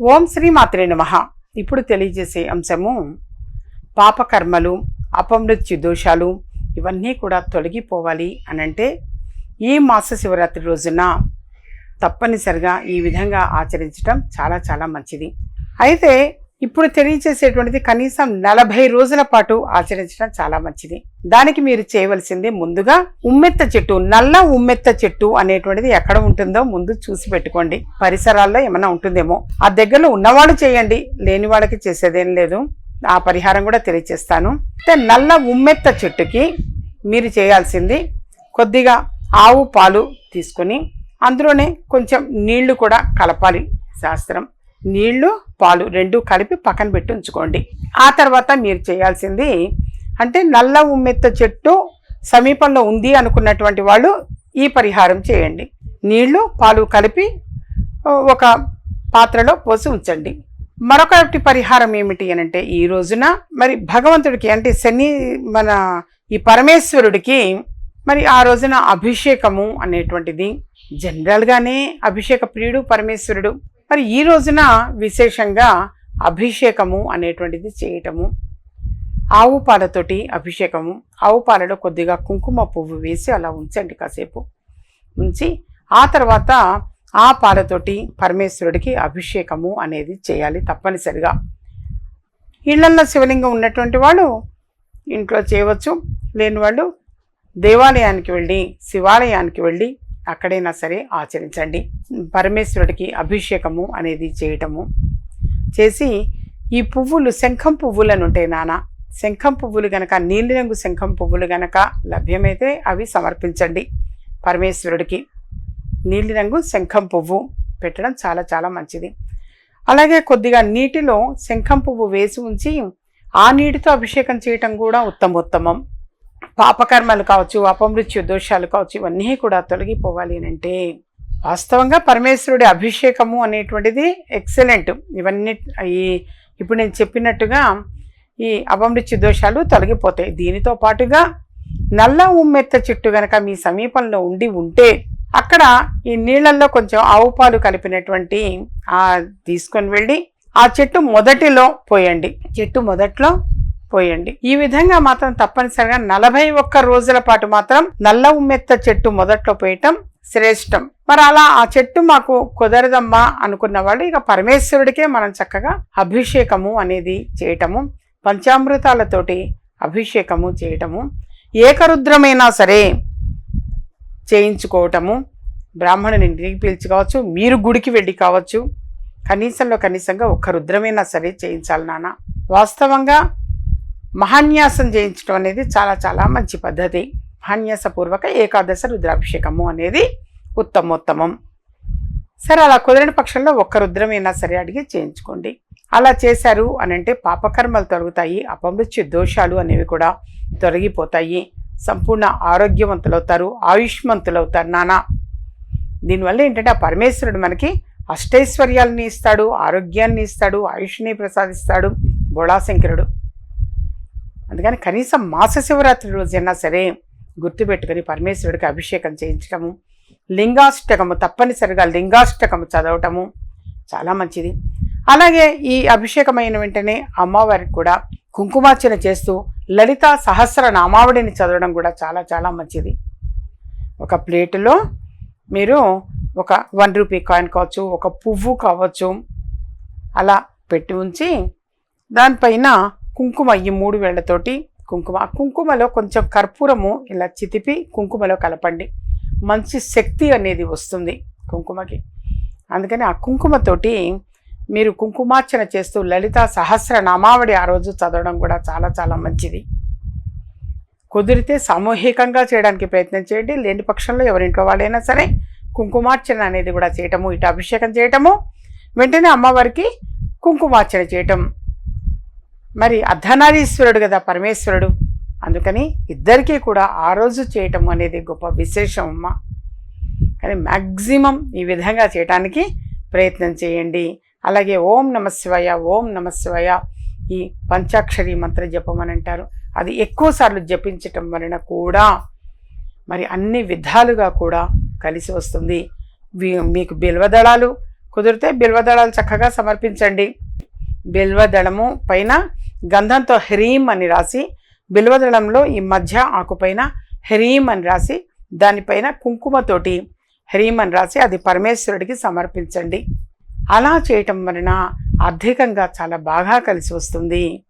ఓం శ్రీ మాత్రే నమ. ఇప్పుడు తెలియజేసే అంశము పాపకర్మలు అపమృత్యు దోషాలు ఇవన్నీ కూడా తొలగిపోవాలి అనంటే ఈ మాస శివరాత్రి రోజున తప్పనిసరిగా ఈ విధంగా ఆచరించడం చాలా చాలా మంచిది. అయితే ఇప్పుడు తెలియచేసేటువంటిది కనీసం నలభై రోజుల పాటు ఆచరించడం చాలా మంచిది. దానికి మీరు చేయవలసింది ముందుగా ఉమ్మెత్త చెట్టు నల్ల ఉమ్మెత్త చెట్టు అనేటువంటిది ఎక్కడ ఉంటుందో ముందు చూసి పెట్టుకోండి. పరిసరాల్లో ఏమైనా ఉంటుందేమో. ఆ దగ్గరలో ఉన్నవాళ్ళు చేయండి లేని వాళ్ళకి చేసేదేం లేదు. ఆ పరిహారం కూడా తెలియచేస్తాను. అయితే నల్ల ఉమ్మెత్త చెట్టుకి మీరు చేయాల్సింది కొద్దిగా ఆవు పాలు తీసుకొని అందులోనే కొంచెం నీళ్ళు కూడా కలపాలి. శాస్త్రం. నీళ్ళు పాలు రెండు కలిపి పక్కన పెట్టి ఉంచుకోండి. ఆ తర్వాత మీరు చేయాల్సింది అంటే నల్ల ఉమ్మెత్త చెట్టు సమీపంలో ఉంది అనుకున్నటువంటి వాళ్ళు ఈ పరిహారం చేయండి. నీళ్ళు పాలు కలిపి ఒక పాత్రలో పోసి ఉంచండి. మరొకటి పరిహారం ఏమిటి అని అంటే ఈ రోజున మరి భగవంతుడికి అంటే శని మన ఈ పరమేశ్వరుడికి మరి ఆ రోజున అభిషేకము అనేటువంటిది. జనరల్గానే అభిషేక ప్రియుడు పరమేశ్వరుడు. మరి ఈ రోజున విశేషంగా అభిషేకము అనేటువంటిది చేయటము ఆవు పాలతోటి అభిషేకము ఆవు పాలలో కొద్దిగా కుంకుమ పువ్వు వేసి అలా ఉంచండి కాసేపు. ఉంచి ఆ తర్వాత ఆ పాలతోటి పరమేశ్వరుడికి అభిషేకము అనేది చేయాలి తప్పనిసరిగా. ఇళ్ళల్లో శివలింగం ఉన్నటువంటి వాళ్ళు ఇంట్లో చేయవచ్చు. లేని వాళ్ళు దేవాలయానికి వెళ్ళి శివాలయానికి వెళ్ళి అక్కడైనా సరే ఆచరించండి. పరమేశ్వరుడికి అభిషేకము అనేది చేయటము. చేసి ఈ పువ్వులు శంఖం పువ్వులను ఉంటాయి నాన్న శంఖం పువ్వులు గనక నీలిరంగు శంఖం పువ్వులు గనక లభ్యమైతే అవి సమర్పించండి పరమేశ్వరుడికి. నీలిరంగు శంఖం పువ్వు పెట్టడం చాలా చాలా మంచిది. అలాగే కొద్దిగా నీటిలో శంఖం పువ్వు వేసి ఉంచి ఆ నీటితో అభిషేకం చేయటం కూడా ఉత్తమోత్తమం. పాపకర్మలు కావచ్చు అపమృత్యు దోషాలు కావచ్చు ఇవన్నీ కూడా తొలగిపోవాలి అని అంటే వాస్తవంగా పరమేశ్వరుడి అభిషేకము అనేటువంటిది ఎక్సలెంట్ ఇవన్నీ ఈ ఇప్పుడు నేను చెప్పినట్టుగా ఈ అపమృత్యు దోషాలు తొలగిపోతాయి. దీనితో పాటుగా నల్ల ఉమ్మెత్త చెట్టు గనక మీ సమీపంలో ఉండి ఉంటే అక్కడ ఈ నీళ్ళల్లో కొంచెం ఆవు పాలు కలిపినటువంటి ఆ తీసుకొని వెళ్ళి ఆ చెట్టు మొదటిలో పోయండి. చెట్టు మొదట్లో పోయండి. ఈ విధంగా మాత్రం తప్పనిసరిగా నలభై ఒక్క రోజుల పాటు మాత్రం నల్ల ఉమ్మెత్త చెట్టు మొదట్లో పోయటం శ్రేష్టం. మరి అలా ఆ చెట్టు మాకు కుదరదమ్మా అనుకున్న వాళ్ళు ఇక పరమేశ్వరుడికే మనం చక్కగా అభిషేకము అనేది చేయటము పంచామృతాలతోటి అభిషేకము చేయటము ఏకరుద్రమైనా సరే చేయించుకోవటము బ్రాహ్మణుని ఇంటికి పిలిచి కావచ్చు మీరు గుడికి వెళ్ళి కావచ్చు కనీసంలో కనీసంగా ఒక్క రుద్రమైనా సరే చేయించాలి నాన్న. వాస్తవంగా మహాన్యాసం చేయించడం అనేది చాలా చాలా మంచి పద్ధతి. మహాన్యాసపూర్వక ఏకాదశ రుద్రాభిషేకము అనేది ఉత్తమోత్తమం. సరే అలా కుదిరిన పక్షంలో ఒక్క రుద్రమైనా సరే అడిగి చేయించుకోండి. అలా చేశారు అని అంటే పాపకర్మలు తొలగుతాయి అపమృత్యు దోషాలు అనేవి కూడా తొలగిపోతాయి. సంపూర్ణ ఆరోగ్యవంతులవుతారు ఆయుష్మంతులవుతారు నానా. దీనివల్ల ఏంటంటే ఆ పరమేశ్వరుడు మనకి అష్టైశ్వర్యాలని ఇస్తాడు ఆరోగ్యాన్ని ఇస్తాడు ఆయుష్ని ప్రసాదిస్తాడు బోళాశంకరుడు. అందుకని కనీసం మాస శివరాత్రి రోజైనా సరే గుర్తుపెట్టుకుని పరమేశ్వరుడికి అభిషేకం చేయించటము లింగాష్టకము తప్పనిసరిగా లింగాష్టకము చదవటము చాలా మంచిది. అలాగే ఈ అభిషేకమైన వెంటనే అమ్మవారికి కూడా కుంకుమార్చన చేస్తూ లలిత సహస్ర నామావళిని చదవడం కూడా చాలా చాలా మంచిది. ఒక ప్లేటులో మీరు ఒక వన్ రూపీ కాయిన్ కావచ్చు ఒక పువ్వు కావచ్చు అలా పెట్టి ఉంచి దానిపైన కుంకుమ ఈ మూడు వేళ్ళతోటి కుంకుమ. ఆ కుంకుమలో కొంచెం కర్పూరము ఇలా చితిపి కుంకుమలో కలపండి. మంచి శక్తి అనేది వస్తుంది కుంకుమకి. అందుకని ఆ కుంకుమతోటి మీరు కుంకుమార్చన చేస్తూ లలిత సహస్ర నామావడి ఆ రోజు చదవడం కూడా చాలా చాలా మంచిది. కుదిరితే సామూహికంగా చేయడానికి ప్రయత్నం చేయండి. లేని పక్షంలో ఎవరింట్లో వాళ్ళైనా సరే కుంకుమార్చన అనేది కూడా చేయటము ఇటు అభిషేకం చేయటము వెంటనే అమ్మవారికి కుంకుమార్చన చేయటం మరి అర్ధనారీశ్వరుడు కదా పరమేశ్వరుడు. అందుకని ఇద్దరికీ కూడా ఆ రోజు చేయటం అనేది గొప్ప విశేషం అమ్మ. కానీ మ్యాక్సిమం ఈ విధంగా చేయటానికి ప్రయత్నం చేయండి. అలాగే ఓం నమశివాయ ఓం నమశివాయ ఈ పంచాక్షరి మంత్ర జపం అని అంటారు. అది ఎక్కువసార్లు జపించటం వలన కూడా మరి అన్ని విధాలుగా కూడా కలిసి వస్తుంది. మీకు బిల్వదళాలు కుదిరితే బిల్వదళాలు చక్కగా సమర్పించండి. బిల్వదళము పైన గంధంతో హ్రీం అని రాసి బిల్వదళంలో ఈ మధ్య ఆకుపైన హ్రీం అని రాసి దానిపైన కుంకుమతోటి హ్రీం అని రాసి అది పరమేశ్వరుడికి సమర్పించండి. అలా చేయటం వలన ఆర్థికంగా చాలా బాగా కలిసి వస్తుంది.